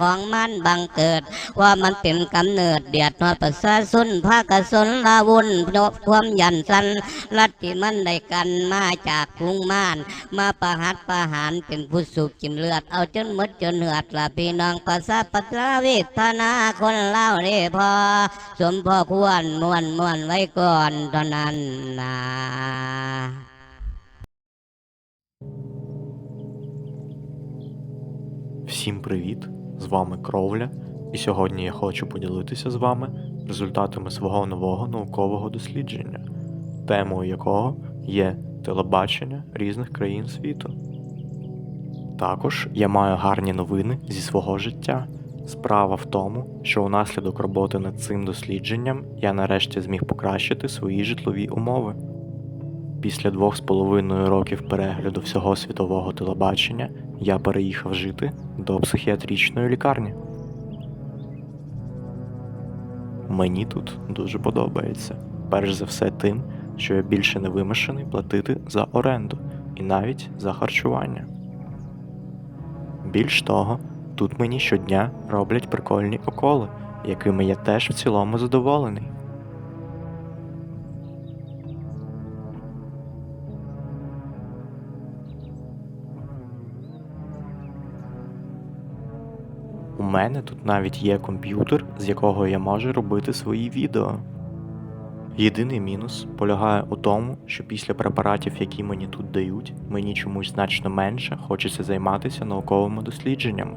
ของมันบังเกิด ว่ามันเป็นกำเนิดเดียดทอดประชาชนภาคกสนลาวุนยกความยันสันลัทธิมันได้กันมาจากกรุงม่าน มาประหัตประหารเป็นผู้สูบกินเลือด เอาจนหมดจนเหือดละพี่น้องประสาปัตราเวทนาคนเล่าเร่พอ สมพ่อควรมวนมวนไว้ก่อนตอนนั้นนะ Всім привіт! З вами Кровля, і сьогодні я хочу поділитися з вами результатами свого нового наукового дослідження, темою якого є телебачення різних країн світу. Також я маю гарні новини зі свого життя. Справа в тому, що унаслідок роботи над цим дослідженням я нарешті зміг покращити свої житлові умови. Після двох з половиною років перегляду всього світового телебачення я переїхав жити до психіатричної лікарні. Мені тут дуже подобається. Перш за все тим, що я більше не вимушений платити за оренду і навіть за харчування. Більш того, тут мені щодня роблять прикольні уколи, якими я теж в цілому задоволений. Мене тут навіть є комп'ютер, з якого я можу робити свої відео. Єдиний мінус полягає у тому, що після препаратів, які мені тут дають, мені чомусь значно менше хочеться займатися науковими дослідженнями.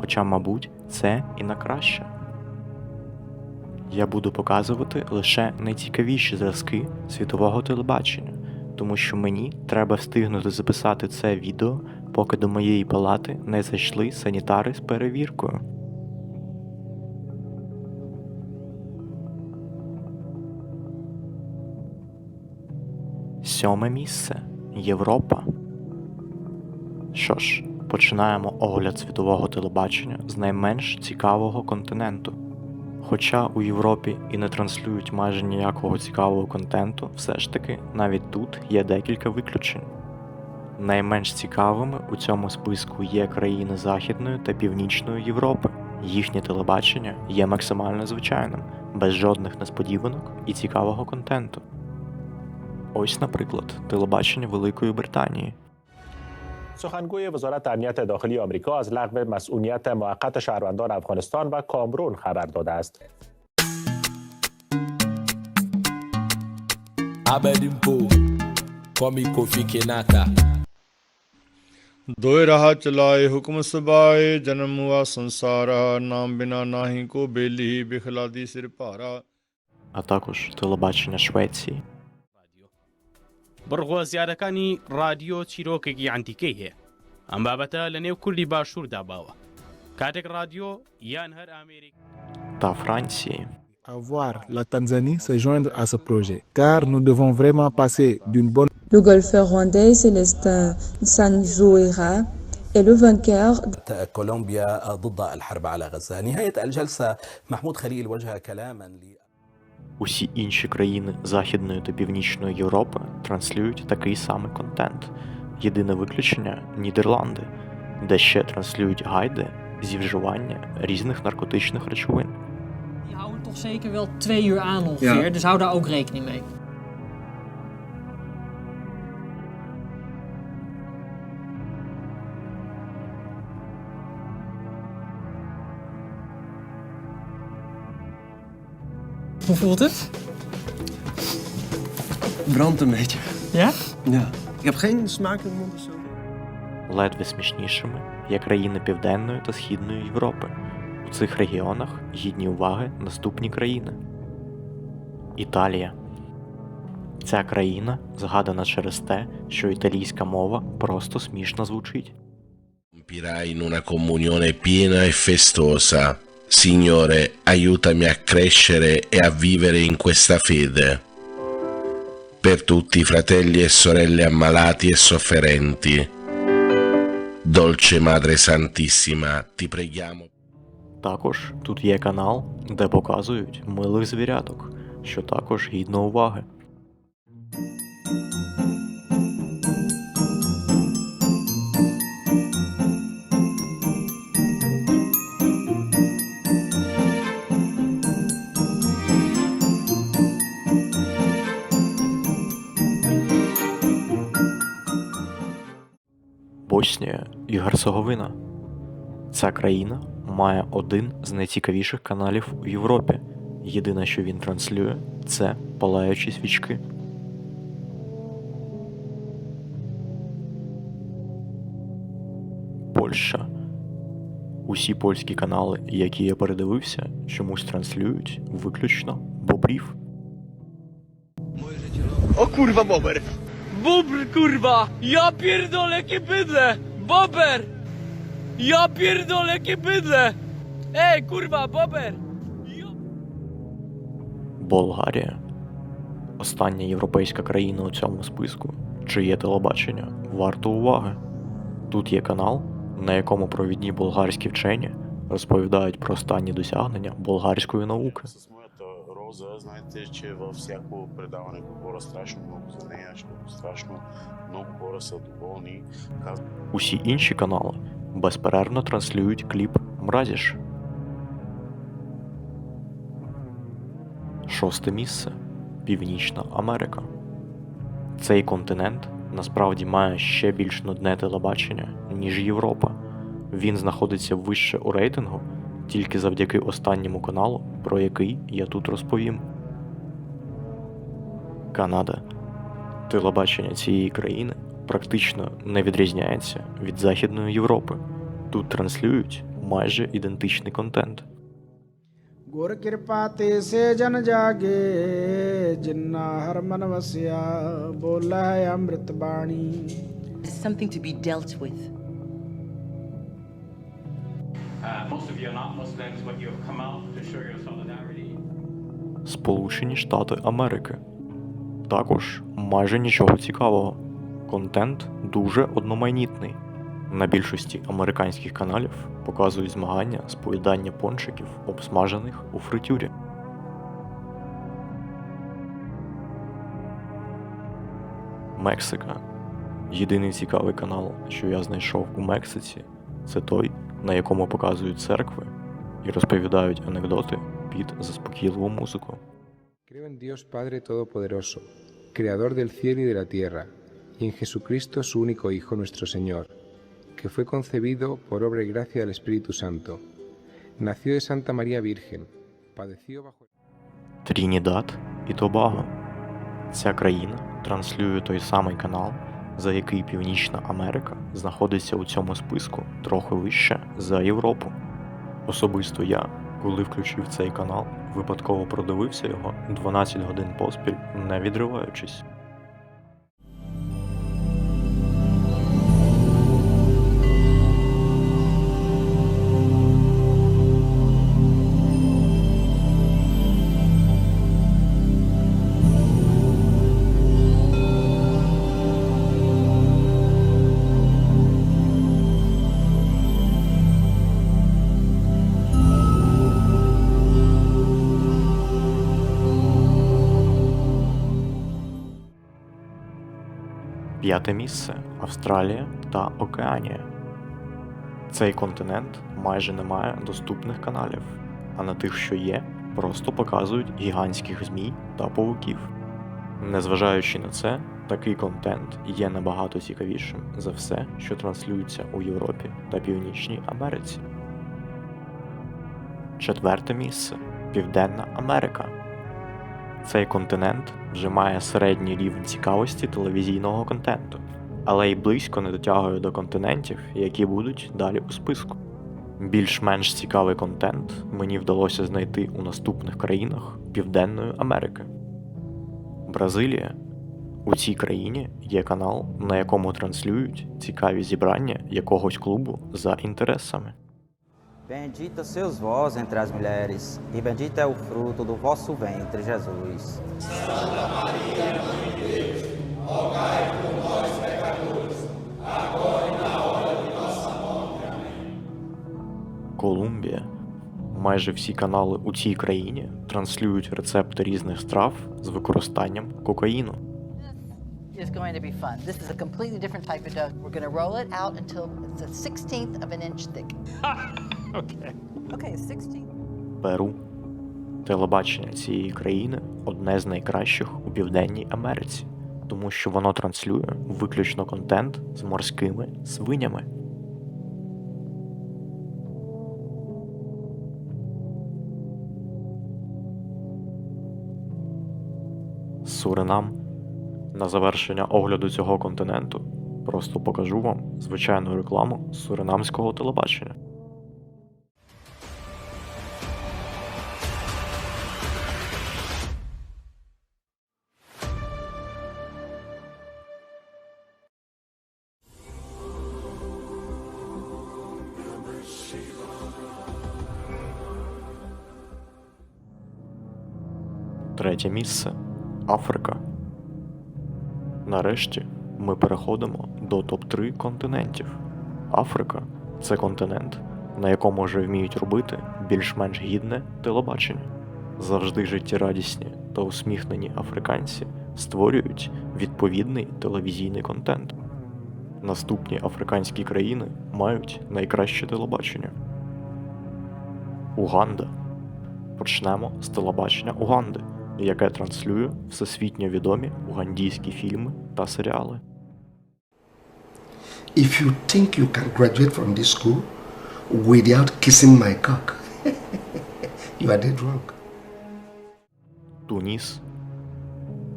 Хоча, мабуть, це і на краще. Я буду показувати лише найцікавіші зразки світового телебачення, тому що мені треба встигнути записати це відео, поки до моєї палати не зайшли санітари з перевіркою. Сьоме місце Європа. Що ж, починаємо огляд світового телебачення з найменш цікавого континенту. Хоча у Європі і не транслюють майже ніякого цікавого контенту, все ж таки навіть тут є декілька виключень. Найменш цікавими у цьому списку є країни Західної та Північної Європи. Їхнє телебачення є максимально звичайним, без жодних несподіванок і цікавого контенту. Ось, наприклад, телебачення Великої Британії. سخنگوی وزارت امنیت داخلی آمریکا از لغو مسئولیت موقت شهروندان افغانستان و کامرون خبر داده است. Abedimpo, Kwame Kofi Kenata. दोय रहा चलाए हुक्म सबाए जन्म हुआ संसारा नाम बिना नाही को बेली बिखलादी सिर भारा а також телебачення Швеції, بڕغوازیارەکانی رادیۆ چیرۆکێکی ئەنتیکەی هەیە ئەم بابەتە لە نێو کوردی باشووردا باوە کاتێک رادیۆ یان هەر ئامریک تا فرانسی. Avoir la Tanzanie se joindre à ce projet, car nous devons vraiment passer d'une bonne. Le golfeur rwandais Célestin Sanzoera est le vainqueur. كولومبيا ضد الحرب على غزة نهاية الجلسة محمود خليل وجه كلاما Усі інші країни Західної та Північної Європи транслюють такий самий контент. Єдине виключення Нідерланди, де ще транслюють гайди зі вживання різних наркотичних речовин. Die houden toch zeker wel twee uur aan ongeveer, dus hou daar ook rekening mee. Hoe voelt het? Brandt een beetje. Ja? Ja. Ik heb geen smaak in de mond of zo. Ледве смішнішими є країни Південної та Східної Європи. У цих регіонах гідні уваги наступні країни. Італія. Ця країна згадана через те, що італійська мова просто смішно звучить. In una comunione piena e festosa. Signore, aiutami a crescere e a vivere in questa fede. Per tutti i fratelli e sorelle ammalati e sofferenti. Dolce Madre Santissima, ti preghiamo. Також тут є канал, де показують милих звіряток, що також гідно уваги. І Герцеговина. Ця країна має один з найцікавіших каналів у Європі. Єдине, що він транслює, це палаючі свічки. Польща. Усі польські канали, які я передивився, чомусь транслюють виключно бобрів. Kurwa, bober! Bobr, kurwa! Ja pierdolę, jakie bydle! Bober! Ja pierdolę, jakie bydle! Ej, kurwa, bober! Болгарія. Остання європейська країна у цьому списку, чиє телебачення варто уваги. Тут є канал, на якому провідні болгарські вчені розповідають про останні досягнення болгарської науки. Роза, знаете, че във всяко предаване говоря страшно много за нея, защото страшно много хора са доволни. Усі інші канали безперервно транслюють кліп Мразіш. Шосте місце Північна Америка. Цей континент насправді має ще більш нудне телебачення, ніж Європа. Він знаходиться вище у рейтингу тільки завдяки останньому каналу, про який я тут розповім. Канада. Телебачення цієї країни практично не відрізняється від Західної Європи. Тут транслюють майже ідентичний контент. ਗੁਰ ਕਿਰਪਾ ਤੇ ਸੇ ਜਨ ਜਾਗੇ ਜਿਨ੍ਹਾਂ ਹਰ ਮਨ ਵਸਿਆ ਬੋਲੇ ਅੰਮ੍ਰਿਤ ਬਾਣੀ It's something to be dealt with. Сполучені Штати Америки. Також майже нічого цікавого. Контент дуже одноманітний. На більшості американських каналів показують змагання з поїдання пончиків, обсмажених у фритюрі. Мексика. Єдиний цікавий канал, що я знайшов у Мексиці, це той, на якому показують церкви і розповідають анекдоти під заспокійливу музику. Creo en Dios Padre Todopoderoso, Creador del cielo y de la tierra, y en Jesucristo su único Hijo nuestro Señor, que fue concebido por obra y gracia del Espíritu Santo. Nació de Santa María Virgen, padeció bajo... Трінідад і Тобаго. Ця країна транслює той самий канал, за який Північна Америка знаходиться у цьому списку трохи вище за Європу. Особисто я, коли включив цей канал, випадково продивився його 12 годин поспіль, не відриваючись. П'яте місце Австралія та Океанія. Цей континент майже не має доступних каналів, а на тих, що є, просто показують гігантських змій та павуків. Незважаючи на це, такий контент є набагато цікавішим за все, що транслюється у Європі та Північній Америці. Четверте місце Південна Америка. Цей континент вже має середній рівень цікавості телевізійного контенту, але й близько не дотягує до континентів, які будуть далі у списку. Більш-менш цікавий контент мені вдалося знайти у наступних країнах Південної Америки. Бразилія. У цій країні є канал, на якому транслюють цікаві зібрання якогось клубу за інтересами. Bendita sois vós entre as mulheres, e bendito é o fruto do vosso ventre, Jesus. Колумбія. Майже всі канали у цій країні транслюють рецепти різних страв з використанням кокаїну. It's going to be fun. This is a completely different type of dough. We're going to roll it out until it's a sixteenth of an inch thick. Okay. Okay, sixteenth. Перу. Телебачення цієї країни одне з найкращих у Південній Америці. тому що воно транслює виключно контент з морськими свинями. Суринам. На завершення огляду цього континенту просто покажу вам звичайну рекламу суринамського телебачення. Третє місце Африка. Нарешті ми переходимо до топ-3 континентів. Африка це континент, на якому вже вміють робити більш-менш гідне телебачення. Завжди життєрадісні та усміхнені африканці створюють відповідний телевізійний контент. Наступні африканські країни мають найкраще телебачення. Уганда. Почнемо з телебачення Уганди, яке транслює всесвітньо відомі угандійські фільми та серіали. If you think you can graduate from this school without kissing my cock, you are dead wrong. Туніс.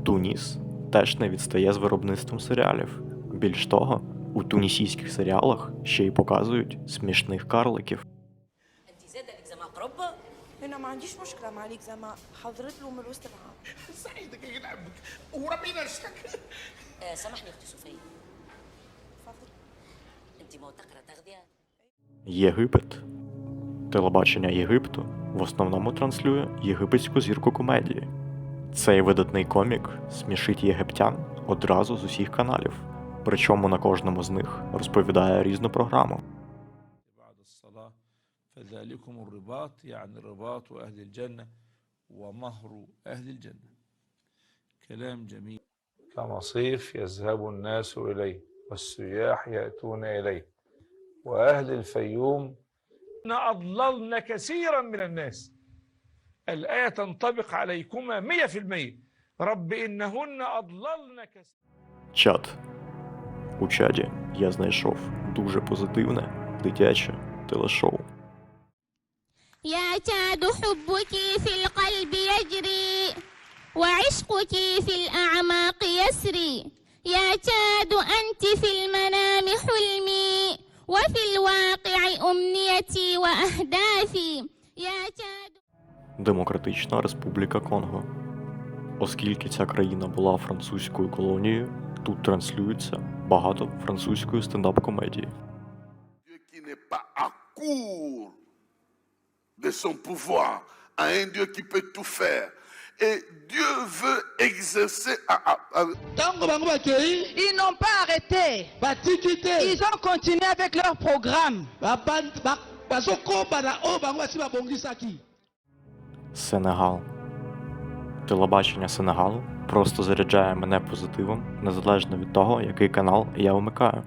Туніс теж не відстає з виробництвом серіалів. Більш того, у тунісійських серіалах ще й показують смішних карликів. زاد الاكزاما قرب انا ما عنديش مشكله مع الاكزاما حضرت له من الوسط معاه سعيدك يا جنابك وربي نفسك آه سامحني اختي صوفيا تفضل انت ما تقرا تغذيه Єгипет. Телебачення Єгипту в основному транслює єгипетську зірку комедії. Цей видатний комік смішить єгиптян одразу з усіх каналів, причому на кожному з них розповідає різну програму. الصلاة فذلكم الرباط يعني رباط أهل الجنة ومهر أهل الجنة كلام جميل كمصيف يذهب الناس إليه والسياح يأتون إليه وأهل الفيوم أضللن كثيرا من الناس الآية تنطبق عليكما مية في المية رب إنهن أضللن كثيرا Чат. У чаді я знайшов дуже позитивне дитяче телешоу. يعتاد حبك في القلب يجري وعشقك في الأعماق يسري يعتاد أنت في المنام حلمي وفي الواقع أمنيتي وأهدافي يعتاد Демократична Республіка Конго. Оскільки ця країна була французькою колонією, тут транслюється багато французької стендап-комедії. de son pouvoir, à un Dieu qui peut tout faire. Et Dieu veut exercer à, à- à- Ils n'ont pas arrêté. Ils ont continué avec leur programme. Сенегал. Телебачення Сенегалу просто заряджає мене позитивом, незалежно від того, який канал я вмикаю.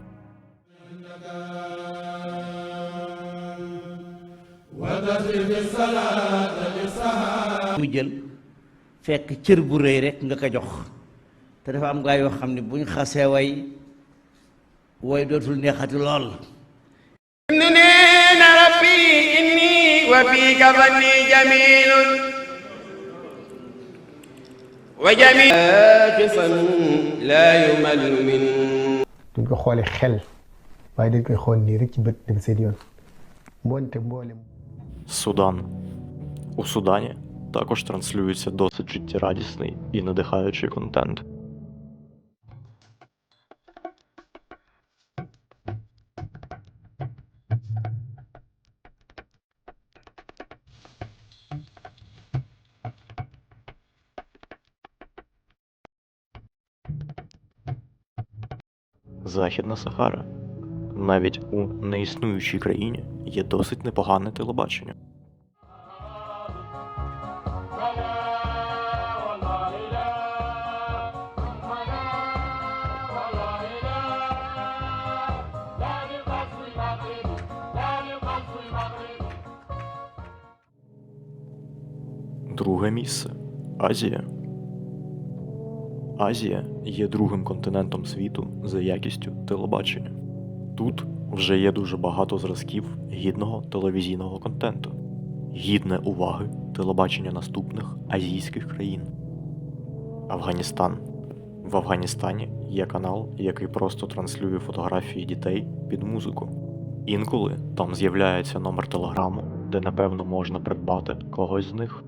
mu jël fekk cër bu rëy rek nga ko jox. Te dafa am gaa yoo xam ne buñ xasee way way dootul neexati lool. Nee na rabbi inni wa fika laa yumal min duñ ko xoole xel waaye dañ koy xool nii rek ci bët dem seen yoon. Moonte mboolem Судан. У Судані також транслюється досить життєрадісний і надихаючий контент. Західна Сахара. Навіть у неіснуючій країні є досить непогане телебачення. Друге місце Азія. Азія є другим континентом світу за якістю телебачення. Вже є дуже багато зразків гідного телевізійного контенту, гідне уваги телебачення наступних азійських країн. Афганістан. В Афганістані є канал, який просто транслює фотографії дітей під музику. Інколи там з'являється номер телеграму, де напевно можна придбати когось з них.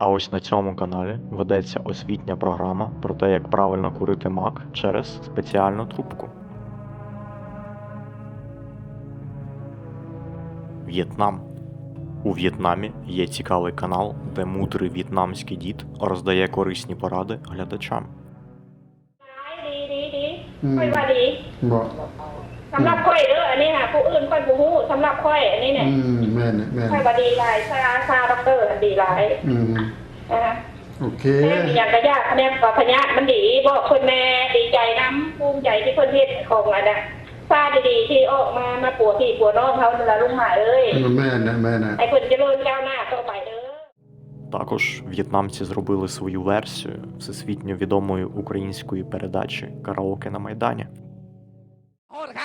А ось на цьому каналі ведеться освітня програма про те, як правильно курити мак через спеціальну трубку. В'єтнам. У В'єтнамі є цікавий канал, де мудрий в'єтнамський дід роздає корисні поради глядачам. Mm. สำหรับค่อยเด้ออันนี้ค่ะผู้อื่นค่อยบ่ฮู้สำหรับค่อยอันนี้เนี่ย อืมแม่นน่ะแม่น ค่อยว่าดีหลายซาซาด็อกเตอร์ดีหลาย อืม นะคะ โอเค แม่มีอย่างกระยากคะแนนกับพญามันดีบอกคนแม่ดีใจน้ำภูมิใจที่เพิ่นเฮ็ดของอันน่ะซาดีๆที่ออกมามาปัวพี่ปัวน้องเขานั่นล่ะลุงหมายเอ้ย แม่นน่ะแม่นน่ะ ให้เพิ่นเจริญก้าวหน้าต่อไปเด้อ Також в'єтнамці зробили свою версію всесвітньо відомої української передачі Караоке на Майдані.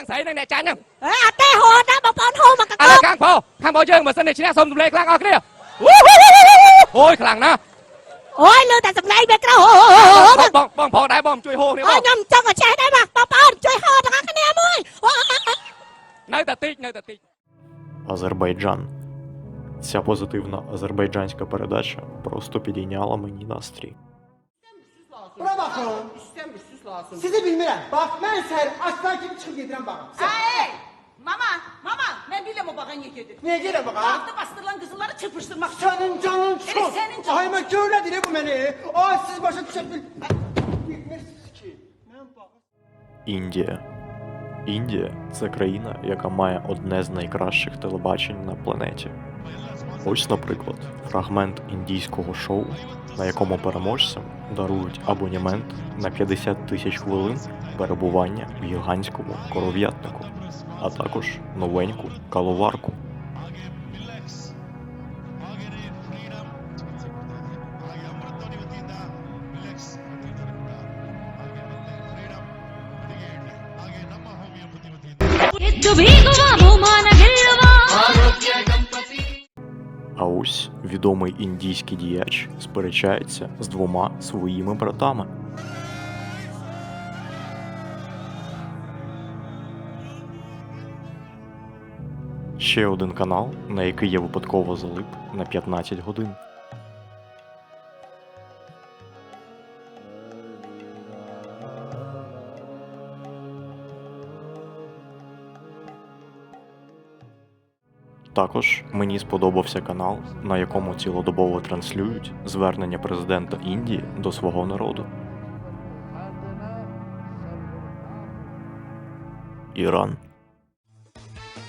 ងស្រីនិងអ្នកចាញ់ហ្នឹងអេអត់ទេហូតណាបងប្អូនហូមកកកឥឡូវខាងពោខាងពោយើងបើសិនជាឈ្នះសូមទម្លាយខ្លាំងអស់គ្នាអូយខ្លាំងណាស់អូយលឺតែសម្លេងវាក្រោបងបងផងដែរបងជួយហូគ្នាបងអូខ្ញុំចង់ឲ្យចេះដែរបាទបងប្អូនជួយហូទាំងអស់គ្នាមួយនៅតែតិចនៅតែតិច Ця позитивна азербайджанська передача просто підійняла мені настрій. Buna bakın. Sizi bilmirəm. Bax, mən səhər aslan kimi çıxıb gedirəm bağa. Ay, mama, mama, ben bilmem o bakan getirdim. Niyə gedirəm bağa? Baktı bastırılan kızılları çırpıştırmak için. Sənin canın çox. senin canın. Ay, mən görlədir bu məni. Ay, siz başa düşə bil. Bilmirsiniz ki. Mən bağa. Індія. Індія це країна, яка має одне з найкращих телебачень на планеті. Ось, наприклад, фрагмент індійського шоу, на якому переможцям дарують абонімент на 50 тисяч хвилин перебування в гігантському коров'ятнику, а також новеньку каловарку. Відомий індійський діяч сперечається з двома своїми братами. Ще один канал, на який я випадково залип на 15 годин. Також мені сподобався канал, на якому цілодобово транслюють звернення президента Індії до свого народу. Іран.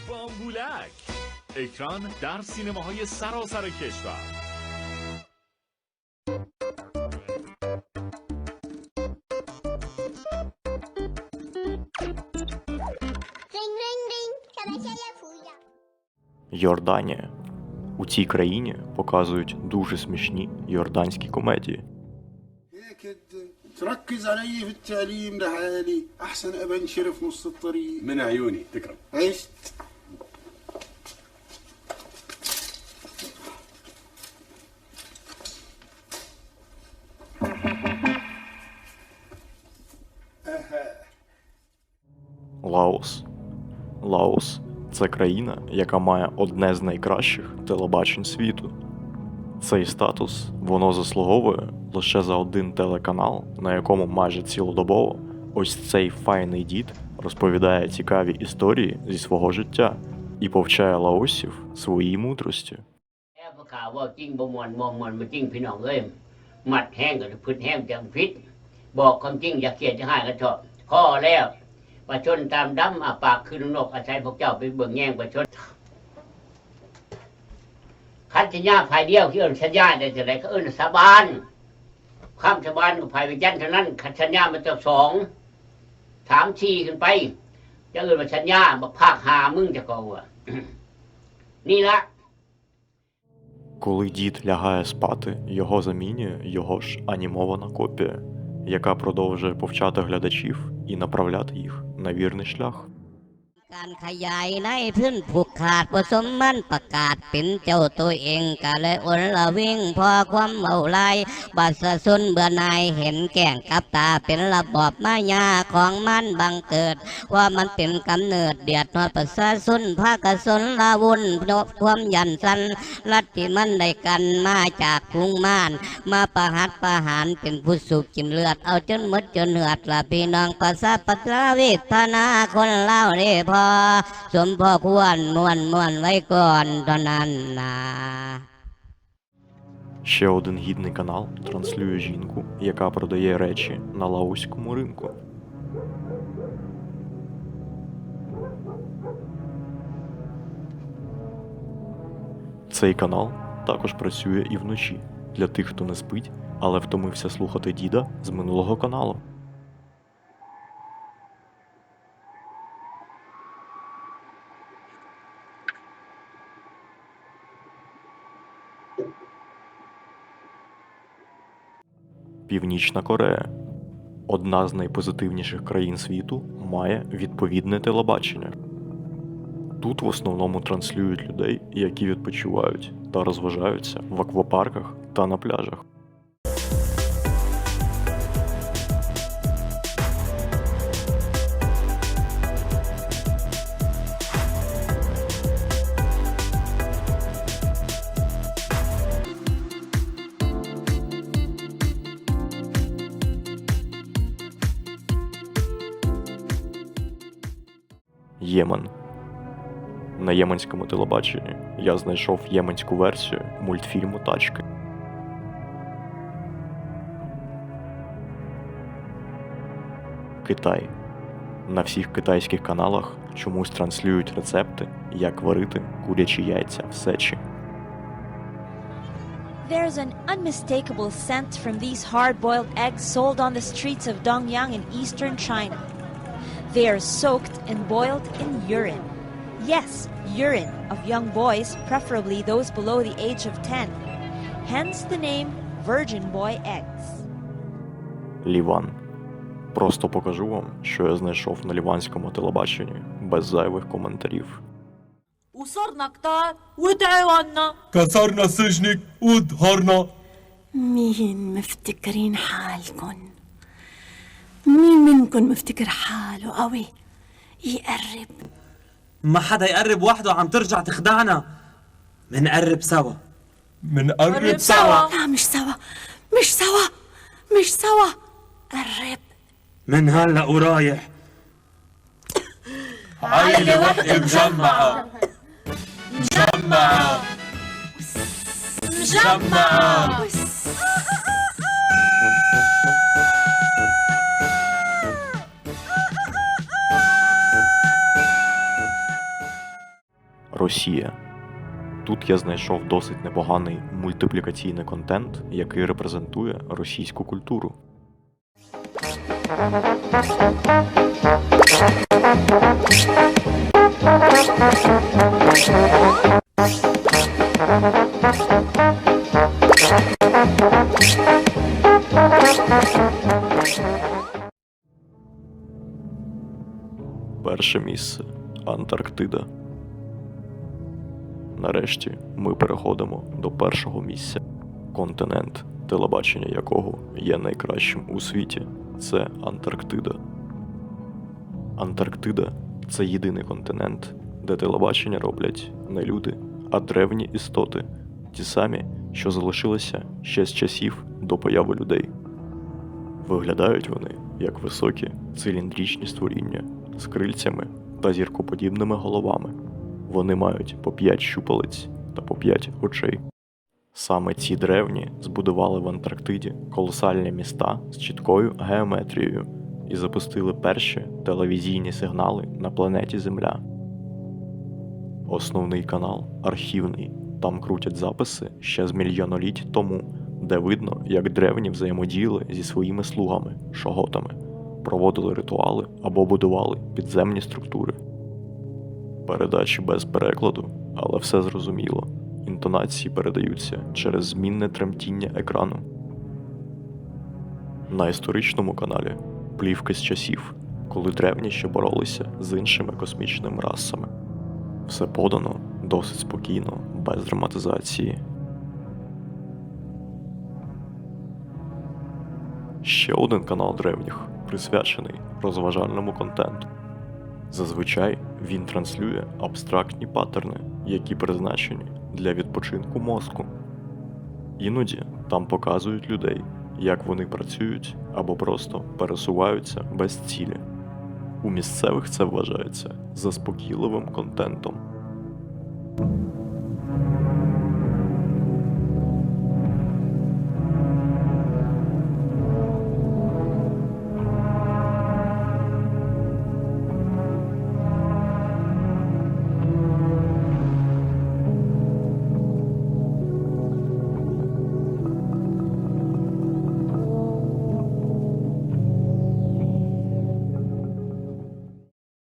بامبولک اکران در سینماهای سراسر کشور Йорданія. У цій країні показують дуже смішні йорданські комедії. تركز علي في التعليم لحالي احسن ابى انشرف نص الطريق من عيوني تكرم عشت це країна, яка має одне з найкращих телебачень світу. Цей статус воно заслуговує лише за один телеканал, на якому майже цілодобово ось цей файний дід розповідає цікаві історії зі свого життя і повчає лаосів своїй мудрості. แล้วก็ข่าวว่าจริงบ่มวนมองมวนมาจริงพี่น้องเอ้ยหมัดแห้งกับพืชแห้งจังพิษบอกความจริงอย่าเกลียดจะให้กันเถอะข้อแล้ว ประชนตามดำอาปากคือนกอาศัยพวกเจ้าไปเบิ่งแย่งประชนคันสัญญาภายเดียวที่เอิ้นสัญญาได้จะไรก็เอิ้นสาบานข้ามสาบานกับภายวิญญาณเท่านั้นขัดสัญญามันจะสองถามชี้ขึ้นไป จะเอินว่าชัญญาบักภาคหามึงจะกองว่ะ นี่ละ Коли дід лягає спати, його замінює його ж анімована копія, Яка продовжує повчати глядачів і направляти їх на вірний шлях. การขยายในพื้นผูกขาดผสมมันประกาศเป็นเจ้าตัวเองก็เลยอนละวิ่งพอความเมาลายบาดสสุนเบื่อนายเห็นแก่งกับตาเป็นระบอบมายาของมันบังเกิด ว่ามันเป็นกำเนิดเดียดนอดประสาสุนภาคกสนลาวุ่นโนความยันสันลัทธิมันได้กันมาจากกรุงม่าน มาประหัตประหารเป็นผู้สูบกินเลือดเอาจนมดจนเหือดละพี่น้องประสาปัตราเวทนาคนเล่าเร่พสมพ่อควรมวนมวนไว้ก่อนตอนนั้นนะ Ще один гідний канал транслює жінку, яка продає речі на лаоському ринку. Цей канал також працює і вночі для тих, хто не спить, але втомився слухати діда з минулого каналу. Північна Корея одна з найпозитивніших країн світу має відповідне телебачення. Тут в основному транслюють людей, які відпочивають та розважаються в аквапарках та на пляжах. Єменському телебаченні я знайшов єменську версію мультфільму Тачки. Китай. На всіх китайських каналах чомусь транслюють рецепти, як варити курячі яйця в сечі. There's an unmistakable scent from these hard boiled eggs sold on the streets of Dongyang in eastern China. They are soaked and boiled in urine Yes, urine of young boys, preferably those below the age of 10. Hence the name Virgin Boy Eggs. Ліван. Просто покажу вам, що я знайшов на ліванському телебаченні без зайвих коментарів. وصرنا كتار وتعوانا كسرنا سجنك ودهرنا مين مفتكرين حالكن مين منكن مفتكر حاله قوي يقرب ما حدا يقرب وحده عم ترجع تخدعنا. منقرب سوا. منقرب سوا. لا مش سوا. مش سوا. مش سوا. قرب. من هلا ورايح. عيلة وحدة مجمعة. مجمعة. مجمعة. Росія. Тут я знайшов досить непоганий мультиплікаційний контент, який репрезентує російську культуру. Перше Нарешті ми переходимо до першого місця. Континент, телебачення якого є найкращим у світі, це Антарктида. Антарктида це єдиний континент, де телебачення роблять не люди, а древні істоти, ті самі, що залишилися ще з часів до появи людей. Виглядають вони як високі циліндричні створіння з крильцями та зіркоподібними головами. Вони мають по п'ять щупалець та по п'ять очей. Саме ці древні збудували в Антарктиді колосальні міста з чіткою геометрією і запустили перші телевізійні сигнали на планеті Земля. Основний канал архівний. Там крутять записи ще з мільйоноліть тому, де видно, як древні взаємодіяли зі своїми слугами, шоготами, проводили ритуали або будували підземні структури. Передачі без перекладу, але все зрозуміло. Інтонації передаються через змінне тремтіння екрану. На історичному каналі плівки з часів, коли древні ще боролися з іншими космічними расами. Все подано досить спокійно, без драматизації. Ще один канал древніх, присвячений розважальному контенту. Зазвичай він транслює абстрактні паттерни, які призначені для відпочинку мозку. Іноді там показують людей, як вони працюють або просто пересуваються без цілі. У місцевих це вважається заспокійливим контентом.